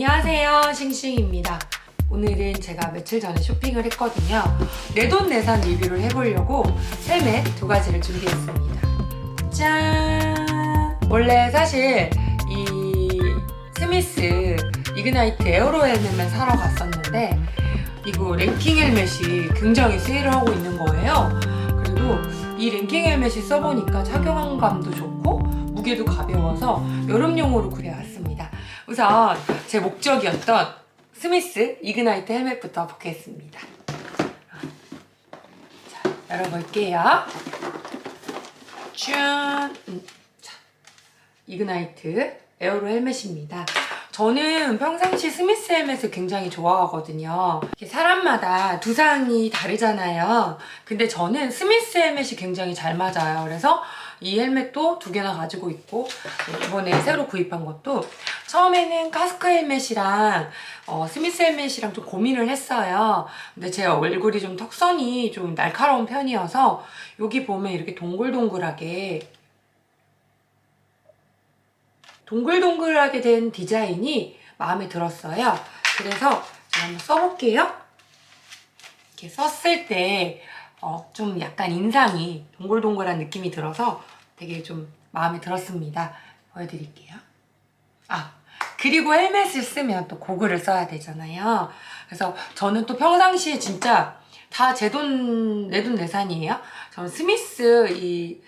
안녕하세요. 싱싱입니다. 오늘은 제가 며칠 전에 쇼핑을 했거든요. 내돈내산 리뷰를 해보려고 헬멧 두 가지를 준비했습니다. 짠! 원래 사실 이 스미스 이그나이트 에어로 헬멧만 사러 갔었는데 이거 랭킹 헬멧이 굉장히 세일을 하고 있는 거예요. 그리고 이 랭킹 헬멧이 써보니까 착용감도 좋고 무게도 가벼워서 여름용으로 구해왔습니다. 우선 제 목적이었던 스미스 이그나이트 헬멧부터 보겠습니다. 자, 열어볼게요. 짠! 음, 자, 이그나이트 에어로 헬멧입니다. 저는 평상시 스미스 헬멧을 굉장히 좋아하거든요. 사람마다 두상이 다르잖아요. 근데 저는 스미스 헬멧이 굉장히 잘 맞아요. 그래서 이 헬멧도 두 개나 가지고 있고 이번에 새로 구입한 것도 처음에는 카스크 헬멧이랑 어, 스미스 헬멧이랑 좀 고민을 했어요. 근데 제 얼굴이 좀 턱선이 좀 날카로운 편이어서 여기 보면 이렇게 동글동글하게 동글동글하게 된 디자인이 마음에 들었어요. 그래서 제가 한번 써볼게요. 이렇게 썼을 때, 어, 좀 약간 인상이 동글동글한 느낌이 들어서 되게 좀 마음에 들었습니다. 보여드릴게요. 아, 그리고 헬멧을 쓰면 또 고글을 써야 되잖아요. 그래서 저는 또 평상시에 진짜 다 제 돈, 내 돈 내산이에요. 저는 스미스 이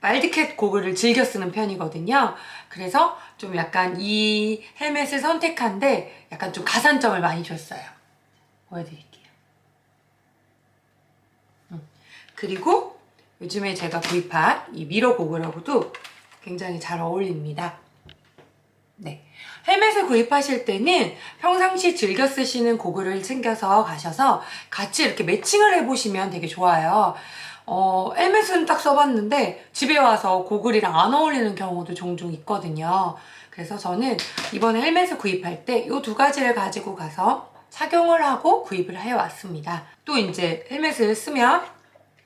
말드캣 고글을 즐겨 쓰는 편이거든요. 그래서 좀 약간 이 헬멧을 선택한데 약간 좀 가산점을 많이 줬어요. 보여드릴게요. 음. 그리고 요즘에 제가 구입한 이 미러 고글하고도 굉장히 잘 어울립니다. 네. 헬멧을 구입하실 때는 평상시 즐겨 쓰시는 고글을 챙겨서 가셔서 같이 이렇게 매칭을 해보시면 되게 좋아요. 어, 헬멧은 딱 써봤는데 집에 와서 고글이랑 안 어울리는 경우도 종종 있거든요. 그래서 저는 이번에 헬멧을 구입할 때 이 두 가지를 가지고 가서 착용을 하고 구입을 해왔습니다. 또 이제 헬멧을 쓰면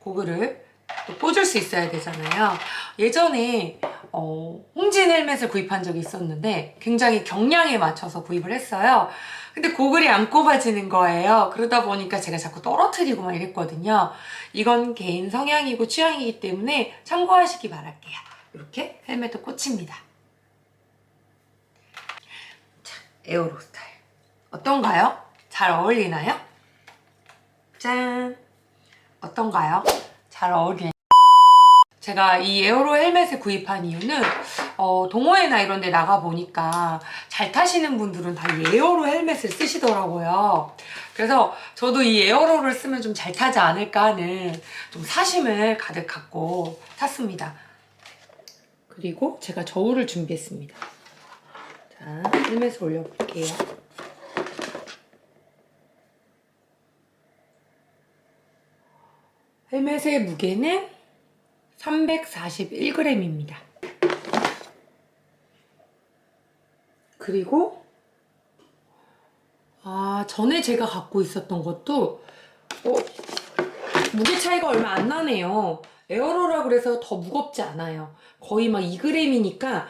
고글을 또 꽂을 수 있어야 되잖아요. 예전에 어, 홍진 헬멧을 구입한 적이 있었는데 굉장히 경량에 맞춰서 구입을 했어요. 근데 고글이 안 꼽아지는 거예요. 그러다 보니까 제가 자꾸 떨어뜨리고 막 이랬거든요. 이건 개인 성향이고 취향이기 때문에 참고하시기 바랄게요. 이렇게 헬멧도 꽂힙니다. 자, 에어로 스타일. 어떤가요? 잘 어울리나요? 짠! 어떤가요? 잘 어울리나요? 제가 이 에어로 헬멧을 구입한 이유는 어, 동호회나 이런 데 나가보니까 잘 타시는 분들은 다 이 에어로 헬멧을 쓰시더라고요. 그래서 저도 이 에어로를 쓰면 좀 잘 타지 않을까 하는 좀 사심을 가득 갖고 탔습니다. 그리고 제가 저울을 준비했습니다. 자, 헬멧을 올려볼게요. 헬멧의 무게는 341g입니다. 그리고 아 전에 제가 갖고 있었던 것도 어, 무게 차이가 얼마 안 나네요. 에어로라 그래서 더 무겁지 않아요. 거의 막 2g이니까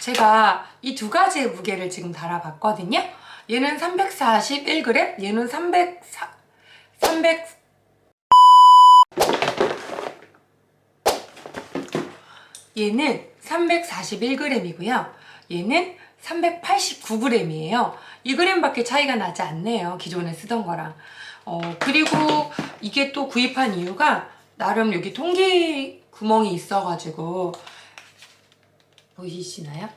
제가 이 두 가지의 무게를 지금 달아봤거든요. 얘는 341g, 얘는 300, 300 얘는 341g이고요. 얘는 389g이에요. 2g밖에 차이가 나지 않네요. 기존에 쓰던 거랑. 어, 그리고 이게 또 구입한 이유가 나름 여기 통기 구멍이 있어가지고 보이시나요?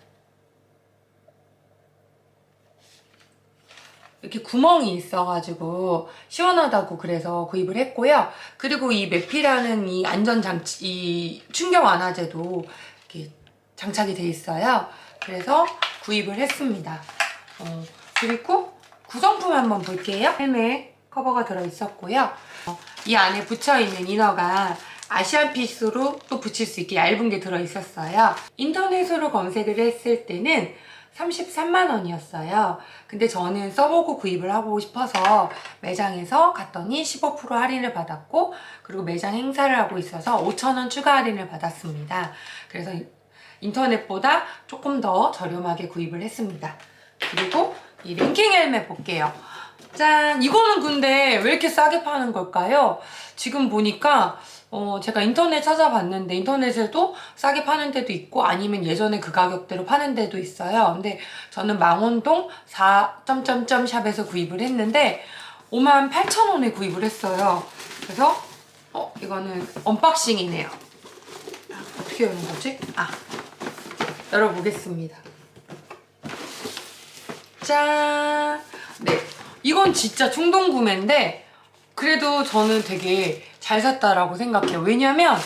이렇게 구멍이 있어가지고 시원하다고 그래서 구입을 했고요. 그리고 이 메피라는 이 안전장치, 이 충격 완화제도 이렇게 장착이 돼 있어요. 그래서 구입을 했습니다. 어, 그리고 구성품 한번 볼게요. 헬멧 커버가 들어있었고요. 어, 이 안에 붙여있는 이너가 아시안 핏으로 또 붙일 수 있게 얇은 게 들어있었어요. 인터넷으로 검색을 했을 때는 33만 원이었어요. 근데 저는 써보고 구입을 하고 싶어서 매장에서 갔더니 15% 할인을 받았고 그리고 매장 행사를 하고 있어서 5천 원 추가 할인을 받았습니다. 그래서 인터넷보다 조금 더 저렴하게 구입을 했습니다. 그리고 이 랭킹 헬멧 볼게요. 짠! 이거는 근데 왜 이렇게 싸게 파는 걸까요? 지금 보니까 어, 제가 인터넷 찾아봤는데 인터넷에도 싸게 파는 데도 있고 아니면 예전에 그 가격대로 파는 데도 있어요. 근데 저는 망원동 4점점점 샵에서 구입을 했는데 5만 8천 원에 구입을 했어요. 그래서 어, 이거는 언박싱이네요. 아, 어떻게 여는 거지? 아, 열어보겠습니다. 짠! 네. 이건 진짜 충동 구매인데, 그래도 저는 되게 잘 샀다라고 생각해요. 왜냐면,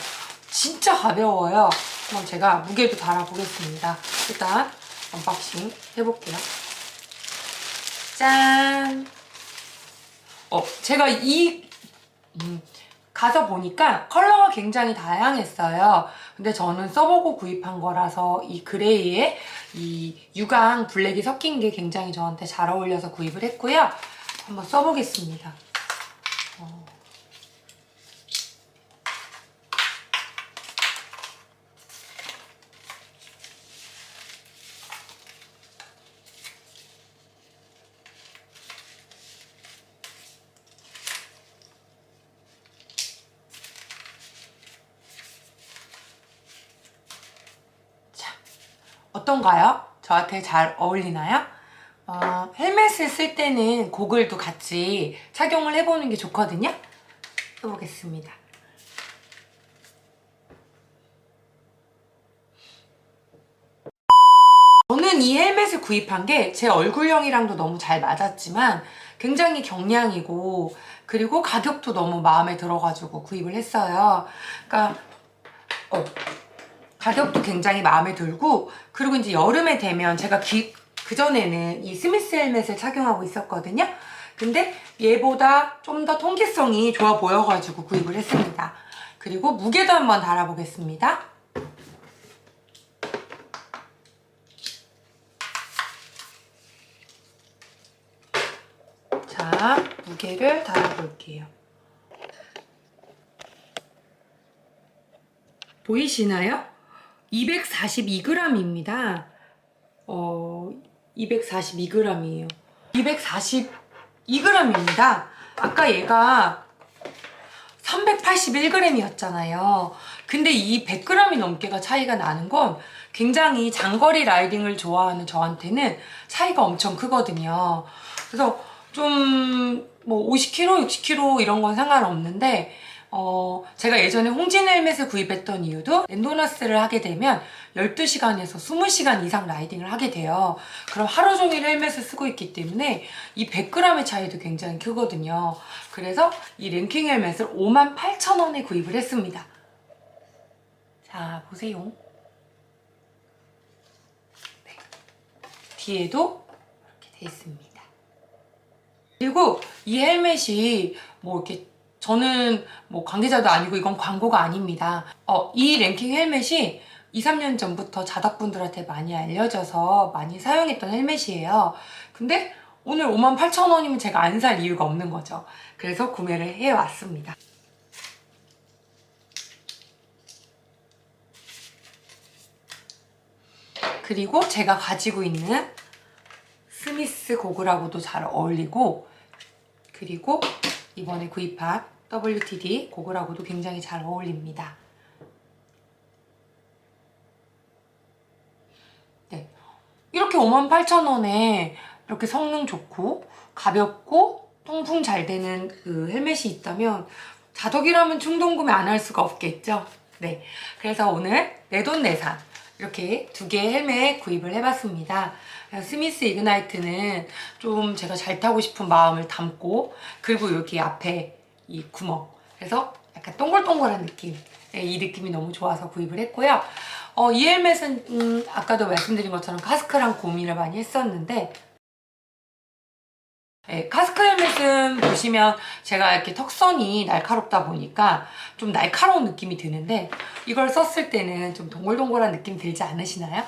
진짜 가벼워요. 그럼 제가 무게도 달아보겠습니다. 일단, 언박싱 해볼게요. 짠! 어, 제가 이, 음, 가서 보니까 컬러가 굉장히 다양했어요. 근데 저는 써보고 구입한 거라서 이 그레이에 이 유광 블랙이 섞인 게 굉장히 저한테 잘 어울려서 구입을 했고요. 한번 써보겠습니다. 어떤가요? 저한테 잘 어울리나요? 어, 헬멧을 쓸 때는 고글도 같이 착용을 해보는 게 좋거든요. 해보겠습니다. 저는 이 헬멧을 구입한 게 제 얼굴형이랑도 너무 잘 맞았지만 굉장히 경량이고 그리고 가격도 너무 마음에 들어가지고 구입을 했어요. 그러니까 어, 가격도 굉장히 마음에 들고 그리고 이제 여름에 되면 제가 그 전에는 이 스미스 헬멧을 착용하고 있었거든요. 근데 얘보다 좀 더 통기성이 좋아 보여가지고 구입을 했습니다. 그리고 무게도 한번 달아보겠습니다. 자, 무게를 달아볼게요. 보이시나요? 242g입니다. 어, 242g이에요. 242g입니다. 아까 얘가 381g이었잖아요. 근데 이 100g이 넘게가 차이가 나는 건 굉장히 장거리 라이딩을 좋아하는 저한테는 차이가 엄청 크거든요. 그래서 좀 뭐 50kg, 60kg 이런 건 상관없는데 어, 제가 예전에 홍진 헬멧을 구입했던 이유도 엔도너스를 하게 되면 12시간에서 20시간 이상 라이딩을 하게 돼요. 그럼 하루 종일 헬멧을 쓰고 있기 때문에 이 100g의 차이도 굉장히 크거든요. 그래서 이 랭킹 헬멧을 58,000원에 구입을 했습니다. 자, 보세요. 네. 뒤에도 이렇게 돼 있습니다. 그리고 이 헬멧이 뭐 이렇게 저는 뭐 관계자도 아니고 이건 광고가 아닙니다. 어, 이 랭킹 헬멧이 2, 3년 전부터 자덕분들한테 많이 알려져서 많이 사용했던 헬멧이에요. 근데 오늘 58,000원이면 제가 안 살 이유가 없는 거죠. 그래서 구매를 해왔습니다. 그리고 제가 가지고 있는 스미스 고글하고도 잘 어울리고 그리고 이번에 구입한 WTD 고글하고도 굉장히 잘 어울립니다. 네. 이렇게 58,000원에 이렇게 성능 좋고 가볍고 통풍 잘 되는 그 헬멧이 있다면 자덕이라면 충동 구매 안 할 수가 없겠죠? 네. 그래서 오늘 내돈내산 이렇게 두 개의 헬멧 구입을 해봤습니다. 스미스 이그나이트는 좀 제가 잘 타고 싶은 마음을 담고 그리고 여기 앞에 이 구멍 그래서 약간 동글동글한 느낌 네, 이 느낌이 너무 좋아서 구입을 했고요. 어, 이 헬멧은 음, 아까도 말씀드린 것처럼 카스크랑 고민을 많이 했었는데 네, 카스크 헬멧은 보시면 제가 이렇게 턱선이 날카롭다 보니까 좀 날카로운 느낌이 드는데 이걸 썼을 때는 좀 동글동글한 느낌 들지 않으시나요?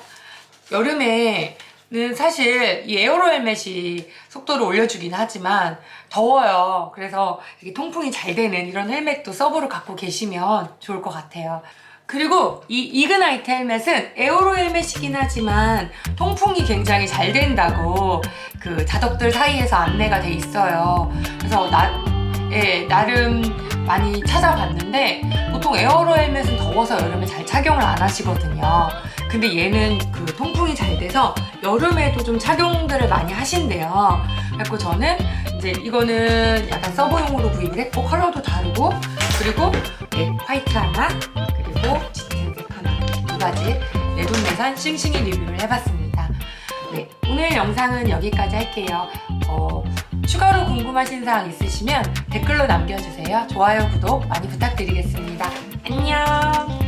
여름에 는 사실 이 에어로 헬멧이 속도를 올려주긴 하지만 더워요. 그래서 통풍이 잘 되는 이런 헬멧도 서브로 갖고 계시면 좋을 것 같아요. 그리고 이 이그나이트 헬멧은 에어로 헬멧이긴 하지만 통풍이 굉장히 잘 된다고 그 자덕들 사이에서 안내가 돼 있어요. 그래서 나, 예, 나름 많이 찾아봤는데 보통 에어로 헬멧은 더워서 여름에 잘 착용을 안 하시거든요. 근데 얘는 그 통풍이 잘 돼서 여름에도 좀 착용들을 많이 하신대요. 그래서 저는 이제 이거는 약간 서버용으로 구입을 했고 컬러도 다르고 그리고 네, 화이트 하나 그리고 짙은색 하나 두 가지 내돈내산 싱싱이 리뷰를 해봤습니다. 네, 오늘 영상은 여기까지 할게요. 어, 추가로 궁금하신 사항 있으시면 댓글로 남겨주세요. 좋아요, 구독 많이 부탁드리겠습니다. 안녕!